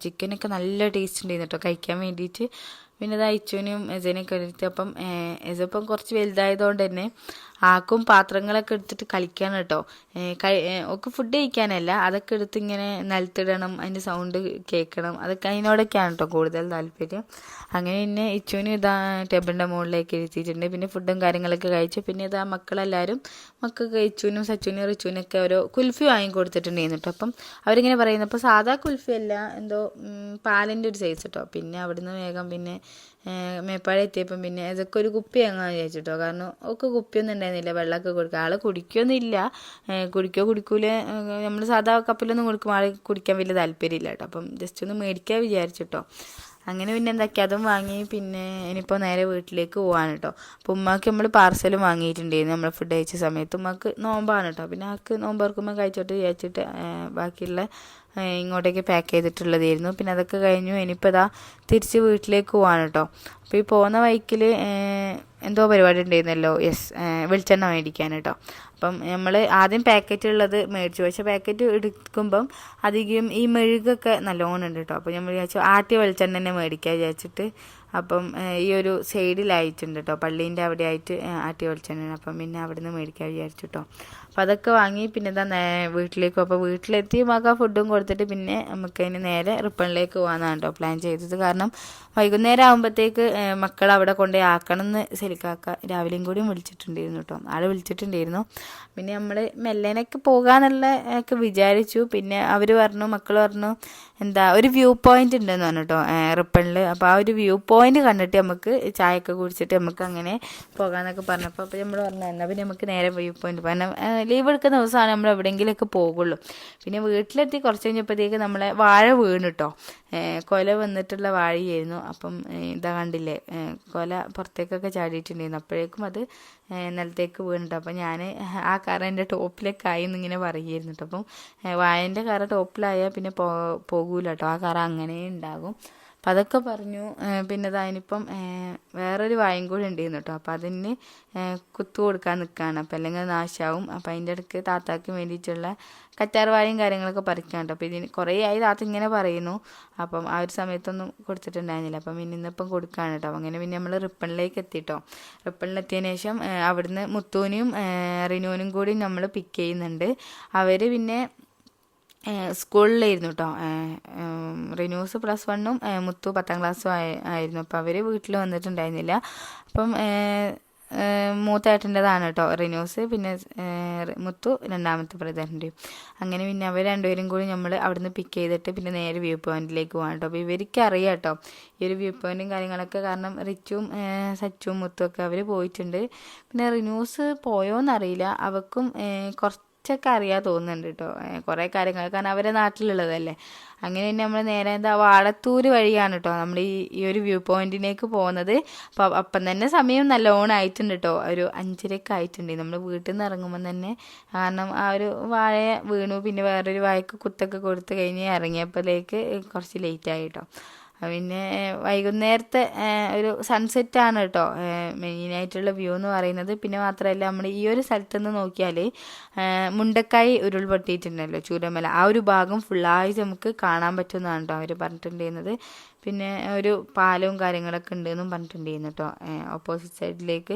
ചിക്കനൊക്കെ നല്ല ടേസ്റ്റ് ഉണ്ടായിരുന്നു കേട്ടോ കഴിക്കാൻ വേണ്ടിയിട്ട്. പിന്നെ ഇത് അയച്ചുവിനും എസനൊക്കെ എടുത്ത് അപ്പം എസപ്പം കുറച്ച് വലുതായതുകൊണ്ട് തന്നെ ആക്കും പാത്രങ്ങളൊക്കെ എടുത്തിട്ട് കളിക്കാണ് കേട്ടോ. ഒക്കെ ഫുഡ് കഴിക്കാനല്ല അതൊക്കെ എടുത്ത് ഇങ്ങനെ നിലത്തിടണം അതിന്റെ സൗണ്ട് കേൾക്കണം അതൊക്കെ അതിനോടൊക്കെയാണ് കേട്ടോ കൂടുതൽ താല്പര്യം. അങ്ങനെ പിന്നെ ഇച്ചുവിന് ഇതാ ടേബിളിന്റെ മുകളിലേക്ക് ഇരുത്തിയിട്ടുണ്ട്. പിന്നെ ഫുഡും കാര്യങ്ങളൊക്കെ കഴിച്ചു. പിന്നെ ഇതാ മക്കളെല്ലാവരും മക്കൾക്ക് ഇച്ചുവിനും സച്ചുവിനും റിച്ചുവിനൊക്കെ ഓരോ കുൽഫി വാങ്ങി കൊടുത്തിട്ടുണ്ടായിരുന്നു കേട്ടോ. അപ്പം അവരിങ്ങനെ പറയുന്നത് അപ്പോൾ സാധാ കുൽഫി അല്ല എന്തോ പാലിന്റെ ഒരു സൈസ് കേട്ടോ പിന്നെ അവിടുന്ന് വേഗം പിന്നെ മേപ്പാടി എത്തിയപ്പം പിന്നെ ഇതൊക്കെ ഒരു കുപ്പി അങ്ങാൻ വിചാരിച്ചിട്ടോ കാരണം ഒക്കെ കുപ്പിയൊന്നും ഉണ്ടായിരുന്നില്ല വെള്ളമൊക്കെ കൊടുക്കുക ആൾ കുടിക്കൊന്നുമില്ല. കുടിക്കോ കുടിക്കൂല. നമ്മൾ സാധാ കപ്പിലൊന്നും കൊടുക്കും ആൾ കുടിക്കാൻ വലിയ താല്പര്യമില്ല കേട്ടോ. അപ്പം ജസ്റ്റ് ഒന്ന് മേടിക്കാൻ വിചാരിച്ചിട്ടോ അങ്ങനെ പിന്നെ എന്താക്കി അതും വാങ്ങി. പിന്നെ ഇനിയിപ്പോൾ നേരെ വീട്ടിലേക്ക് പോകാൻ കേട്ടോ അപ്പോൾ ഉമ്മാക്ക് നമ്മൾ പാർസലും വാങ്ങിയിട്ടുണ്ടായിരുന്നു. നമ്മൾ ഫുഡ് കഴിച്ച സമയത്ത്. ഉമ്മാക്ക് നോമ്പാണ് കേട്ടോ പിന്നെ ആൾക്ക് നോമ്പ് ഓർക്കുമ്പോൾ കഴിച്ചോട്ട് വിചാരിച്ചിട്ട് ബാക്കിയുള്ള ഇങ്ങോട്ടേക്ക് പാക്ക് ചെയ്തിട്ടുള്ളതായിരുന്നു. പിന്നെ അതൊക്കെ കഴിഞ്ഞു. ഇനിയിപ്പോൾ ഇതാ തിരിച്ച് വീട്ടിലേക്ക് പോകാൻ കേട്ടോ അപ്പോൾ ഈ പോകുന്ന വൈക്കിൽ എന്തോ പരിപാടി ഉണ്ടായിരുന്നല്ലോ. യെസ് വെളിച്ചെണ്ണ മേടിക്കാൻ കേട്ടോ അപ്പം നമ്മൾ ആദ്യം പാക്കറ്റ് ഉള്ളത് മേടിച്ചു. പക്ഷേ പാക്കറ്റ് എടുക്കുമ്പം അധികം ഈ മെഴുകൊക്കെ നല്ലോണം ഉണ്ട് കേട്ടോ അപ്പോൾ നമ്മൾ വിചാരിച്ചു ആട്ടിയ വെളിച്ചെണ്ണ തന്നെ മേടിക്കാൻ വിചാരിച്ചിട്ട് അപ്പം ഈ ഒരു സൈഡിലായിട്ടുണ്ട് കേട്ടോ പള്ളീന്റെ അവിടെ ആയിട്ട് ആട്ടി ആട്ടിയ വെളിച്ചെണ്ണ അപ്പം പിന്നെ അവിടെ നിന്ന് മേടിക്കാൻ വിചാരിച്ചു കേട്ടോ അപ്പം അതൊക്കെ വാങ്ങി പിന്നെ ഇതാ വീട്ടിലേക്ക് അപ്പോൾ വീട്ടിലെത്തി മക ഫുഡും കൊടുത്തിട്ട് പിന്നെ നമുക്ക് അതിന് നേരെ റിപ്പണിലേക്ക് പോകാനാണ് കേട്ടോ പ്ലാൻ ചെയ്തത്. കാരണം വൈകുന്നേരം ആകുമ്പോഴത്തേക്ക് മക്കൾ അവിടെ കൊണ്ടുപോയി ആക്കണം എന്ന് ശരിക്കാക്ക രാവിലെയും കൂടിയും വിളിച്ചിട്ടുണ്ടായിരുന്നു കേട്ടോ ആളെ വിളിച്ചിട്ടുണ്ടായിരുന്നു. പിന്നെ നമ്മൾ മെല്ലേനൊക്കെ പോകാന്നുള്ള ഒക്കെ വിചാരിച്ചു. പിന്നെ അവർ പറഞ്ഞു മക്കൾ പറഞ്ഞു എന്താ ഒരു വ്യൂ പോയിന്റ് ഉണ്ടെന്ന് പറഞ്ഞു കേട്ടോ റിപ്പണിൽ അപ്പോൾ ആ ഒരു വ്യൂ പോയിന്റ് കണ്ടിട്ട് നമുക്ക് ചായയൊക്കെ കുടിച്ചിട്ട് നമുക്ക് അങ്ങനെ പോകാമെന്നൊക്കെ പറഞ്ഞപ്പോൾ അപ്പോൾ നമ്മൾ പറഞ്ഞു എന്നാൽ പിന്നെ നമുക്ക് നേരെ വ്യൂ പോയിന്റ് കാരണം ലീവ് എടുക്കുന്ന ദിവസമാണ് നമ്മൾ എവിടെയെങ്കിലുമൊക്കെ പോകുള്ളൂ. പിന്നെ വീട്ടിലെത്തി കുറച്ച് കഴിഞ്ഞപ്പോഴത്തേക്ക് നമ്മളെ വാഴ വീണ് കേട്ടോ കൊല വന്നിട്ടുള്ള വാഴയായിരുന്നു. അപ്പം ഇതാ കണ്ടില്ലേ കൊല പുറത്തേക്കൊക്കെ ചാടിയിട്ടുണ്ടായിരുന്നു. അപ്പോഴേക്കും അത് നിലത്തേക്ക് വീണിട്ട് അപ്പം ഞാൻ ആ കറ എന്റെ ടോപ്പിലേക്കായി എന്നിങ്ങനെ പറയുമായിരുന്നു കേട്ടോ അപ്പം വായന്റെ കറ ടോപ്പിലായാൽ പിന്നെ പോ പോകൂല കേട്ടോ ആ കറ അങ്ങനെ ഉണ്ടാകും. അപ്പം അതൊക്കെ പറഞ്ഞു പിന്നെ അതിനിപ്പം വേറൊരു വായും കൂടി ഉണ്ടായിരുന്നു കേട്ടോ അപ്പം അതിന് കുത്തു കൊടുക്കാൻ നിൽക്കുകയാണ് അപ്പം അല്ലെങ്കിൽ അത് നാശമാവും അപ്പം അതിന്റെ ഇടയ്ക്ക് താത്താക്ക് വേണ്ടിയിട്ടുള്ള കറ്റാർ വാഴയും കാര്യങ്ങളൊക്കെ പറിക്കാൻ കേട്ടോ അപ്പം ഇതിന് കുറേ ആയി താത്ത ഇങ്ങനെ പറയുന്നു. അപ്പം ആ ഒരു സമയത്തൊന്നും കൊടുത്തിട്ടുണ്ടായിരുന്നില്ല. അപ്പം പിന്നെ ഇന്നിപ്പം കൊടുക്കുകയാണ് കേട്ടോ അങ്ങനെ പിന്നെ നമ്മൾ റിപ്പണിലേക്ക് എത്തിട്ടോ റിപ്പണിലെത്തിയതിന് ശേഷം അവിടുന്ന് മുത്തൂനും റിനുവിനും കൂടി നമ്മൾ പിക്ക് ചെയ്യുന്നുണ്ട്. അവർ പിന്നെ സ്കൂളിലായിരുന്നു കേട്ടോ റിന്യൂസ് പ്ലസ് വണ്ണും മുത്തു പത്താം ക്ലാസ്സും ആയി ആയിരുന്നു. അപ്പോൾ അവർ വീട്ടിൽ വന്നിട്ടുണ്ടായിരുന്നില്ല. അപ്പം മൂത്തേട്ടന്റെതാണ് കേട്ടോ റിന്യൂസ്. പിന്നെ മുത്തു രണ്ടാമത്തെ ബ്രദറിന്റെയും അങ്ങനെ പിന്നെ അവർ രണ്ടുപേരും കൂടി നമ്മൾ അവിടുന്ന് പിക്ക് ചെയ്തിട്ട് പിന്നെ നേരെ വ്യൂ പോയിന്റിലേക്ക് പോകാം കേട്ടോ അപ്പോൾ ഇവർക്ക് അറിയാം കേട്ടോ ഈ ഒരു വ്യൂ പോയിന്റും കാര്യങ്ങളൊക്കെ കാരണം റിച്ചും സച്ചും മുത്തും ഒക്കെ അവർ പോയിട്ടുണ്ട്. പിന്നെ റിന്യൂസ് പോയോന്നറിയില്ല. അവർക്കും കുറച്ച് കുറച്ചൊക്കെ അറിയാൻ തോന്നുന്നുണ്ട് കേട്ടോ കുറേ കാര്യങ്ങൾ. കാരണം അവരെ നാട്ടിലുള്ളതല്ലേ. അങ്ങനെ തന്നെ നമ്മൾ നേരെ എന്താ വാളത്തൂര് വഴിയാണ് കേട്ടോ നമ്മൾ ഈ ഈ ഒരു വ്യൂ പോയിന്റിലേക്ക് പോകുന്നത്. അപ്പം അപ്പം തന്നെ സമയം നല്ലോണം ആയിട്ടുണ്ട് കേട്ടോ ഒരു അഞ്ചരയൊക്കെ ആയിട്ടുണ്ട്. നമ്മൾ വീട്ടിൽ നിന്ന് ഇറങ്ങുമ്പോൾ തന്നെ കാരണം ആ ഒരു വാഴ വീണു. പിന്നെ വേറൊരു വാഴക്ക് കുത്തൊക്കെ കൊടുത്തു കഴിഞ്ഞ് ഇറങ്ങിയപ്പോഴേക്ക് കുറച്ച് ലേറ്റ് ആയി കേട്ടോ പിന്നെ വൈകുന്നേരത്തെ ഒരു സൺസെറ്റ് ആണ് കേട്ടോ മെയിനായിട്ടുള്ള വ്യൂ എന്ന് പറയുന്നത്. പിന്നെ മാത്രമല്ല നമ്മൾ ഈ ഒരു സ്ഥലത്ത് നിന്ന് നോക്കിയാൽ മുണ്ടക്കായി ഉരുൾപൊട്ടിയിട്ടുണ്ടല്ലോ ചൂരമല. ആ ഒരു ഭാഗം ഫുള്ളായിട്ട് നമുക്ക് കാണാൻ പറ്റുന്നതാണ് കേട്ടോ അവർ പറഞ്ഞിട്ടുണ്ടായിരുന്നത്. പിന്നെ ഒരു പാലവും കാര്യങ്ങളൊക്കെ ഉണ്ട് ഉണ്ടെന്നും പറഞ്ഞിട്ടുണ്ടായിരുന്നു കേട്ടോ. ഓപ്പോസിറ്റ് സൈഡിലേക്ക്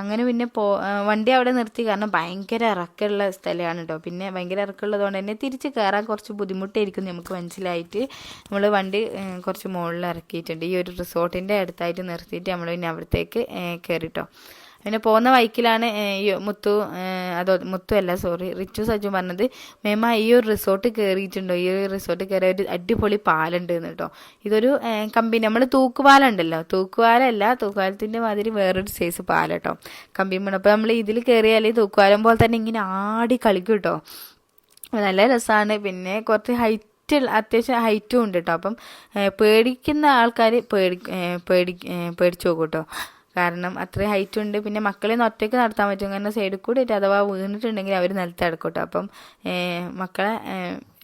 അങ്ങനെ പിന്നെ പോ വണ്ടി അവിടെ നിർത്തി. കാരണം ഭയങ്കര ഇറക്കമുള്ള സ്ഥലമാണ് കേട്ടോ. പിന്നെ ഭയങ്കര ഇറക്കമുള്ളത് കൊണ്ട് തന്നെ തിരിച്ച് കയറാൻ കുറച്ച് ബുദ്ധിമുട്ടായിരിക്കും നമുക്ക് മനസ്സിലായിട്ട്. നമ്മൾ വണ്ടി കുറച്ച് മുകളിൽ ഇറക്കിയിട്ടുണ്ട്. ഈ ഒരു റിസോർട്ടിന്റെ അടുത്തായിട്ട് നിർത്തിയിട്ട് നമ്മൾ പിന്നെ അവിടത്തേക്ക് കയറിട്ടോ പിന്നെ പോകുന്ന വൈക്കിലാണ് മുത്തു അതോ മുത്തു അല്ല സോറി റിച്ചു സജു പറഞ്ഞത്. മേമ ഈ ഒരു റിസോർട്ട് കയറിയിട്ടുണ്ടോ ഈ ഒരു റിസോർട്ട് കയറിയ ഒരു അടിപൊളി പാലുണ്ട് കേട്ടോ. ഇതൊരു കമ്പി നമ്മൾ തൂക്കുപാലുണ്ടല്ലോ? തൂക്കുപാലല്ല തൂക്കുപാലത്തിന്റെ മാതിരി വേറൊരു സൈസ് പാല കേട്ടോ. കമ്പി മണ അപ്പോൾ നമ്മൾ ഇതിൽ കയറിയാൽ തൂക്കുപാലം പോലെ തന്നെ ഇങ്ങനെ ആടി കളിക്കും കേട്ടോ. നല്ല രസമാണ് പിന്നെ കുറച്ച് ഹൈറ്റ് അത്യാവശ്യം ഹൈറ്റും ഉണ്ട് കേട്ടോ. അപ്പം പേടിക്കുന്ന ആൾക്കാർ പേടി പേടി പേടിച്ചു പോകും കേട്ടോ. കാരണം അത്രയും ഹൈറ്റ് ഉണ്ട്. പിന്നെ മക്കളെ ഒന്ന് ഒറ്റയ്ക്ക് നടത്താൻ പറ്റും. കാരണം സൈഡിൽ കൂടെ ഇട്ട് അഥവാ വീണിട്ടുണ്ടെങ്കിൽ അവർ നിലത്ത് കിടക്കും അപ്പം മക്കളെ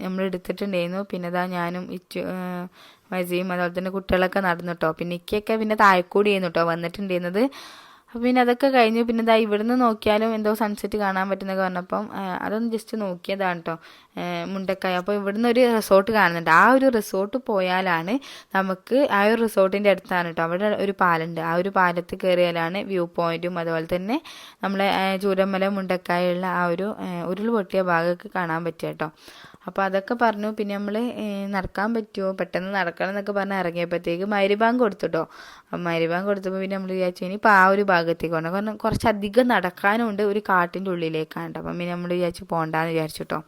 നമ്മൾ എടുത്തിട്ടുണ്ടായിരുന്നു. പിന്നെ ഇതാ ഞാനും ഇച്ചു വജിയും അതുപോലെ തന്നെ കുട്ടികളൊക്കെ നടന്നു കേട്ടോ പിന്നെ ഇക്കൊക്കെ പിന്നെ താഴെക്കൂടി ചെയ്യുന്നു കേട്ടോ വന്നിട്ടുണ്ടായിരുന്നത്. അപ്പം പിന്നെ അതൊക്കെ കഴിഞ്ഞു. പിന്നെ ഇതാ ഇവിടുന്ന് നോക്കിയാലും എന്തോ സൺസെറ്റ് കാണാൻ പറ്റുന്നൊക്കെ പറഞ്ഞപ്പം അതൊന്ന് ജസ്റ്റ് നോക്കിയതാണ് കേട്ടോ മുണ്ടക്കായ അപ്പോൾ ഇവിടുന്ന് ഒരു റിസോർട്ട് കാണുന്നുണ്ട്. ആ ഒരു റിസോർട്ട് പോയാലാണ് നമുക്ക് ആ ഒരു റിസോർട്ടിന്റെ അടുത്താണ് കേട്ടോ അവിടെ ഒരു പാലുണ്ട്. ആ ഒരു പാലത്ത് കയറിയാലാണ് വ്യൂ പോയിന്റും അതുപോലെ തന്നെ നമ്മളെ ചൂരമല മുണ്ടക്കായുള്ള ആ ഒരു ഉരുൾ പൊട്ടിയ ഭാഗമൊക്കെ കാണാൻ പറ്റുക കേട്ടോ അപ്പോൾ അതൊക്കെ പറഞ്ഞു. പിന്നെ നമ്മൾ നടക്കാൻ പറ്റുമോ? പെട്ടെന്ന് നടക്കണം എന്നൊക്കെ പറഞ്ഞ് ഇറങ്ങിയപ്പോഴത്തേക്ക് മരുഭാഗം കൊടുത്തുട്ടോ മരുഭാഗം കൊടുത്തപ്പോൾ പിന്നെ നമ്മൾ വിചാരിച്ചു ഇനിയിപ്പോൾ ആ ഒരു ഭാഗത്തേക്ക് പോകണം കാരണം കുറച്ചധികം നടക്കാനുണ്ട് ഒരു കാട്ടിന്റെ ഉള്ളിലേക്കാണ് കേട്ടോ അപ്പം പിന്നെ നമ്മൾ വിചാരിച്ചു പോകണ്ടെന്ന് വിചാരിച്ചു കേട്ടോ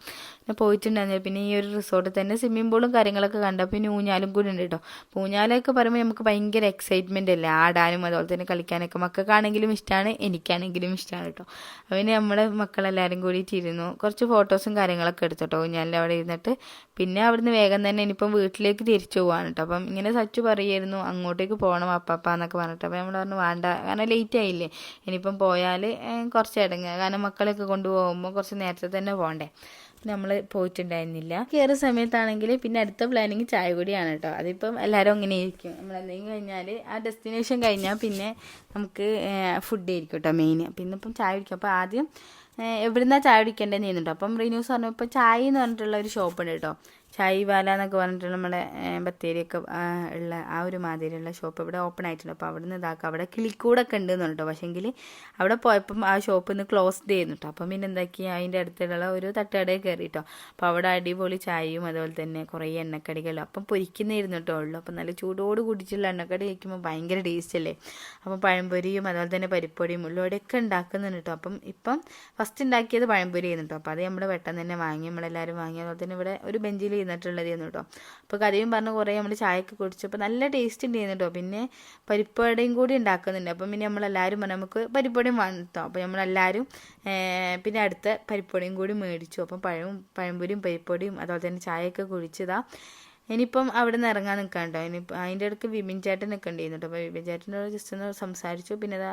പോയിട്ടുണ്ടായിരുന്നില്ല പിന്നെ ഈ ഒരു റിസോർട്ടിൽ തന്നെ സ്വിമ്മിംഗ് പൂളും കാര്യങ്ങളൊക്കെ കണ്ടപ്പോൾ പിന്നെ ഊഞ്ഞാലും കൂടി ഉണ്ട് കേട്ടോ ഊഞ്ഞാലൊക്കെ പറയുമ്പോൾ നമുക്ക് ഭയങ്കര എക്സൈറ്റ്മെന്റ് അല്ലേ? ആടാനും അതുപോലെ തന്നെ കളിക്കാനൊക്കെ മക്കൾക്കാണെങ്കിലും ഇഷ്ടമാണ് എനിക്കാണെങ്കിലും ഇഷ്ടമാണ് കേട്ടോ പിന്നെ നമ്മുടെ മക്കളെല്ലാവരും കൂടിയിട്ട് ഇരുന്നു. കുറച്ച് ഫോട്ടോസും കാര്യങ്ങളൊക്കെ എടുത്തു കേട്ടോ ഊഞ്ഞാലിന്റെ അവിടെ ഇരുന്നിട്ട്. പിന്നെ അവിടുന്ന് വേഗം തന്നെ ഇനിയിപ്പം വീട്ടിലേക്ക് തിരിച്ചു പോവാണ് കേട്ടോ അപ്പം ഇങ്ങനെ സച്ചു പറയായിരുന്നു അങ്ങോട്ടേക്ക് പോകണം അപ്പാപ്പ എന്നൊക്കെ പറഞ്ഞിട്ട്. അപ്പോൾ നമ്മൾ പറഞ്ഞു വേണ്ട. കാരണം ലേറ്റ് ആയില്ലേ. ഇനിയിപ്പം പോയാൽ കുറച്ച് ഇടങ്ങുക കാരണം മക്കളെയൊക്കെ കൊണ്ടുപോകുമ്പോൾ കുറച്ച് നേരത്തെ തന്നെ പോകണ്ടേ നമ്മൾ പോയിട്ടുണ്ടായിരുന്നില്ല. കയറിയ സമയത്താണെങ്കിൽ പിന്നെ അടുത്ത പ്ലാനിങ് ചായ കൂടിയാണ് കേട്ടോ അതിപ്പം എല്ലാവരും അങ്ങനെ ഇരിക്കും. നമ്മൾ എന്തെങ്കിലും കഴിഞ്ഞാൽ ആ ഡെസ്റ്റിനേഷൻ കഴിഞ്ഞാൽ പിന്നെ നമുക്ക് ഫുഡ് ആയിരിക്കും കേട്ടോ മെയിൻ പിന്നെ ഇപ്പം ചായ കുടിക്കും. അപ്പോൾ ആദ്യം എവിടുന്നാ ചായ കുടിക്കേണ്ടതെന്ന് ചെയ്യുന്നുണ്ടോ അപ്പം റിന്യൂസ് പറഞ്ഞപ്പോൾ ചായ എന്ന് പറഞ്ഞിട്ടുള്ള ഒരു ഷോപ്പ് ഉണ്ട് കേട്ടോ ചായ് വാല എന്നൊക്കെ പറഞ്ഞിട്ട് നമ്മുടെ ബത്തേരിയൊക്കെ ഉള്ള ആ ഒരു മാതിരിയുള്ള ഷോപ്പ് ഇവിടെ ഓപ്പൺ ആയിട്ടുണ്ട്. അപ്പോൾ അവിടെ നിന്ന് ഇതാക്കുക അവിടെ കിളിക്കൂടൊക്കെ ഉണ്ട് എന്ന് കേട്ടോ പക്ഷേങ്കിൽ അവിടെ പോയപ്പം ആ ഷോപ്പ് ഇന്ന് ക്ലോസ്ഡ് ചെയ്യുന്നു കേട്ടോ അപ്പം പിന്നെ എന്താക്കി? അതിന്റെ അടുത്തുള്ള ഒരു തട്ടുകടയിൽ കയറിയിട്ടോ അപ്പം അപ്പോൾ അവിടെ അടിപൊളി ചായയും അതുപോലെ തന്നെ കുറേ എണ്ണക്കടികളും അപ്പം പൊരിക്കുന്നിരുന്നു കേട്ടോ ഉള്ളു. അപ്പം നല്ല ചൂടോട് കുടിച്ചുള്ള എണ്ണക്കടി കഴിക്കുമ്പോൾ ഭയങ്കര ടേസ്റ്റ് അല്ലേ? അപ്പം പഴംപൊരിയും അതുപോലെ തന്നെ പരിപ്പൊടിയും ഉള്ളോടെയൊക്കെ ഉണ്ടാക്കുന്നുണ്ട് കേട്ടോ അപ്പം ഇപ്പം ഫസ്റ്റ് ഉണ്ടാക്കിയത് പഴംപൊരി ആയിരുന്നു കേട്ടോ അപ്പോൾ അത് നമ്മൾ പെട്ടെന്ന് തന്നെ വാങ്ങി നമ്മളെല്ലാവരും വാങ്ങി. അതുപോലെ തന്നെ ഇവിടെ ഒരു ബെഞ്ചിൽ ഇരുന്നിട്ടുള്ളതായിരുന്നു കേട്ടോ. അപ്പോൾ കഥയും പറഞ്ഞ് കുറേ നമ്മൾ ചായയൊക്കെ കുടിച്ചപ്പോൾ നല്ല ടേസ്റ്റ് ഉണ്ട് കേട്ടോ. പിന്നെ പരിപ്പടയും കൂടി ഉണ്ടാക്കുന്നുണ്ട് അപ്പം പിന്നെ നമ്മളെല്ലാവരും പറഞ്ഞു നമുക്ക് പരിപ്പടയും വേണം അപ്പോൾ നമ്മളെല്ലാവരും പിന്നെ അടുത്ത പരിപ്പടയും കൂടി മേടിച്ചു. അപ്പം പഴവും പഴംപൊരിയും പരിപ്പൊടിയും അതുപോലെ തന്നെ ചായയൊക്കെ കുടിച്ചതാ. ഇനിയിപ്പം അവിടെ നിന്ന് ഇറങ്ങാൻ നിൽക്കാണ്ടോ ഇനിയിപ്പോൾ അതിന്റെ ഇടയ്ക്ക് വിപിൻ ചേട്ടൻ നിൽക്കേണ്ടിയിരുന്നു കേട്ടോ അപ്പോൾ വിപിൻ ചേട്ടനോട് ജസ്റ്റ് ഒന്ന് സംസാരിച്ചു. പിന്നെ അതാ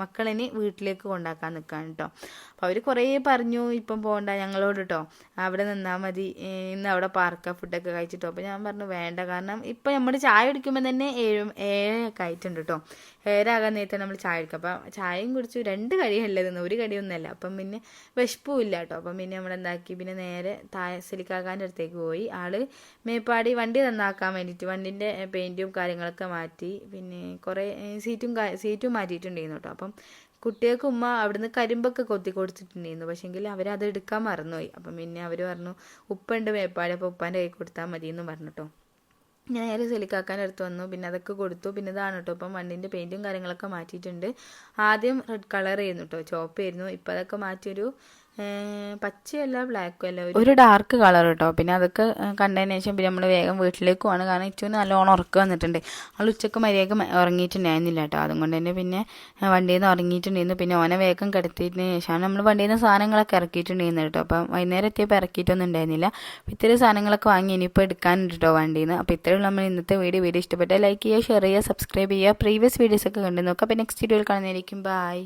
മക്കളിനി വീട്ടിലേക്ക് കൊണ്ടാക്കാൻ നിൽക്കാൻ കേട്ടോ അപ്പോൾ അവർ കുറേ പറഞ്ഞു ഇപ്പം പോകണ്ട ഞങ്ങളോട് കേട്ടോ അവിടെ നിന്നാൽ മതി. ഇന്ന് അവിടെ പാർക്കാ ഫുഡൊക്കെ കഴിച്ചിട്ടോ. അപ്പോൾ ഞാൻ പറഞ്ഞു വേണ്ട. കാരണം ഇപ്പം നമ്മൾ ചായ കുടിക്കുമ്പോൾ തന്നെ ഏഴ് ഏഴൊക്കെ ആയിട്ടുണ്ട് കേട്ടോ ഏഴാകാൻ നേരത്തെ നമ്മൾ ചായ എടുക്കുക അപ്പം ചായയും കുടിച്ചു രണ്ട് കടിയല്ലേ തിന്നു ഒരു കടിയൊന്നുമല്ല. അപ്പം പിന്നെ വിശപ്പും ഇല്ല കേട്ടോ. അപ്പം പിന്നെ നമ്മൾ എന്താക്കി? പിന്നെ നേരെ താഴെ സിലിക്കാക്കാന്റെ അടുത്തേക്ക് പോയി. ആൾ മേപ്പാടി വണ്ടി നന്നാക്കാൻ വേണ്ടിയിട്ട് വണ്ടിന്റെ പെയിന്റും കാര്യങ്ങളൊക്കെ മാറ്റി പിന്നെ കുറേ സീറ്റും സീറ്റും മാറ്റിയിട്ടുണ്ടായിരുന്നു കേട്ടോ. അപ്പം കുട്ടികൾക്ക് ഉമ്മ അവിടുന്ന് കരിമ്പൊക്കെ കൊത്തി കൊടുത്തിട്ടുണ്ടായിരുന്നു. പക്ഷേങ്കിൽ അവരത് എടുക്കാൻ മറന്നുപോയി. അപ്പം പിന്നെ അവർ പറഞ്ഞു ഉപ്പുണ്ട് മേപ്പാടി അപ്പോൾ ഉപ്പാന്റെ കൈ കൊടുത്താൽ മതി എന്ന് പറഞ്ഞു കേട്ടോ. ഞാൻ നേരെ സെലിക്കാക്കാൻ എടുത്ത് വന്നു. പിന്നെ അതൊക്കെ കൊടുത്തു. പിന്നെ ഇതാണ് കേട്ടോ ഇപ്പം വണ്ടിന്റെ പെയിന്റും കാര്യങ്ങളൊക്കെ മാറ്റിയിട്ടുണ്ട്. ആദ്യം റെഡ് കളർ ആയിരുന്നു കേട്ടോ ചോപ്പ് ആയിരുന്നു. ഇപ്പം അതൊക്കെ മാറ്റിയൊരു പച്ചയല്ല ബ്ലാക്കും അല്ല? ഒരു ഡാർക്ക് കളർ കേട്ടോ പിന്നെ അതൊക്കെ കണ്ടതിന് ശേഷം പിന്നെ നമ്മൾ വേഗം വീട്ടിലേക്ക് പോവാണ് കാരണം ഇച്ചുവിന് നല്ലോണം ഉറക്കം വന്നിട്ടുണ്ട്. ആൾ ഉച്ചയ്ക്ക് മര്യാദയ്ക്ക് ഉറങ്ങിയിട്ടുണ്ടായിരുന്നില്ല കേട്ടോ അതുകൊണ്ട് തന്നെ പിന്നെ വണ്ടിയിൽ നിന്ന് ഉറങ്ങിയിട്ടുണ്ടായിരുന്നു. പിന്നെ ഓനെ വേഗം കിടത്തിയതിന് ശേഷമാണ് നമ്മൾ വണ്ടിയിൽ നിന്ന് സാധനങ്ങളൊക്കെ ഇറക്കിയിട്ടുണ്ടായിരുന്നു കേട്ടോ അപ്പം വൈകുന്നേരം എത്തിയപ്പോൾ ഇറക്കിയിട്ടൊന്നും ഉണ്ടായിരുന്നില്ല. ഇത്രയും സാധനങ്ങളൊക്കെ വാങ്ങി ഇനിയിപ്പോൾ എടുക്കാനുണ്ട് കേട്ടോ വണ്ടിയിൽ നിന്ന് അപ്പോൾ ഇത്രയുള്ള നമ്മൾ ഇന്നത്തെ വീഡിയോ. വീഡിയോ ഇഷ്ടപ്പെട്ടാൽ ലൈക്ക് ചെയ്യുക ഷെയർ ചെയ്യുക സബ്സ്ക്രൈബ് ചെയ്യുക. പ്രീവിയസ് വീഡിയോസൊക്കെ കണ്ടു നോക്കുക. അപ്പോൾ നെക്സ്റ്റ് വീഡിയോയിൽ കാണുന്നതായിരിക്കും. ബൈ